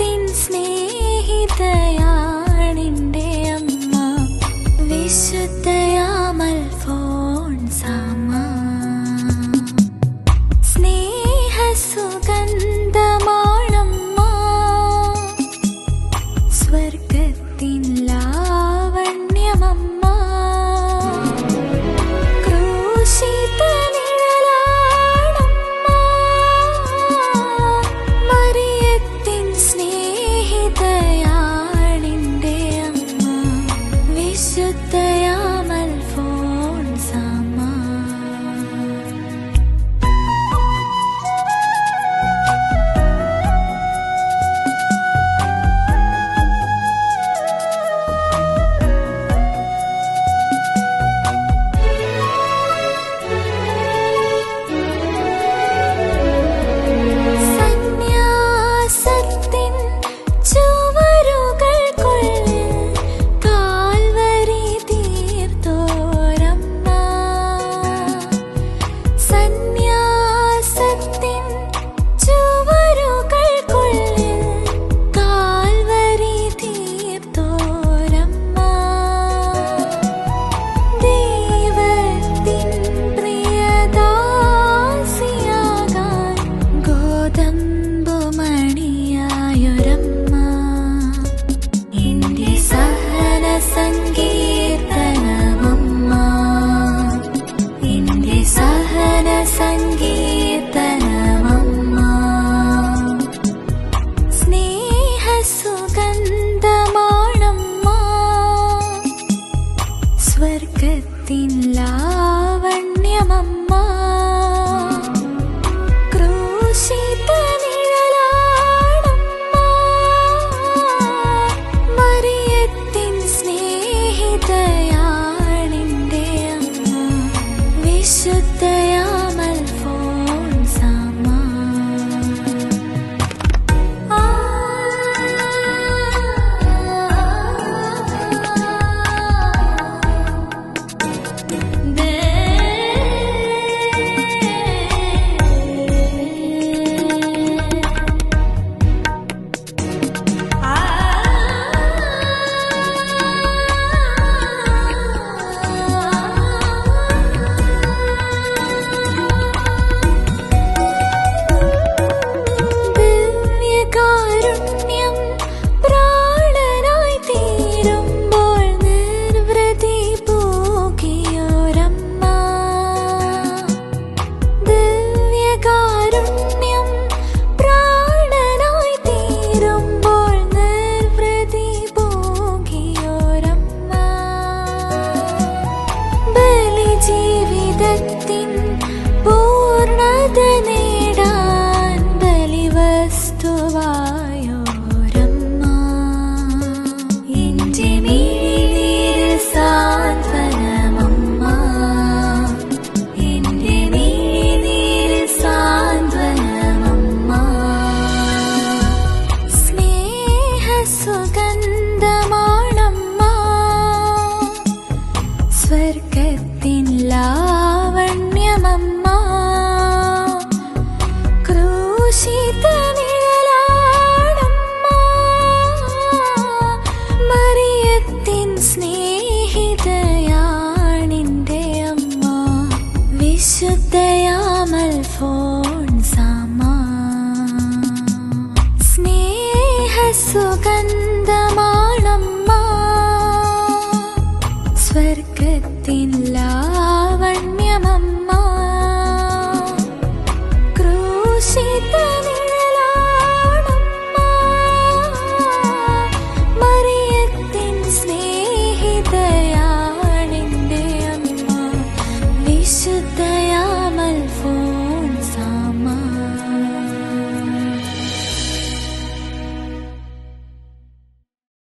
स्नेहित day I സ്നേഹത്തിൻ ലാവണ്യമമ്മ. ആനന്ദമാണമ്മ ക്രൂശിത മറിയത്തിൻ സ്നേഹിതയാണിന്റെ അമ്മ. വിശുദ്ധയാമൽ ഫോ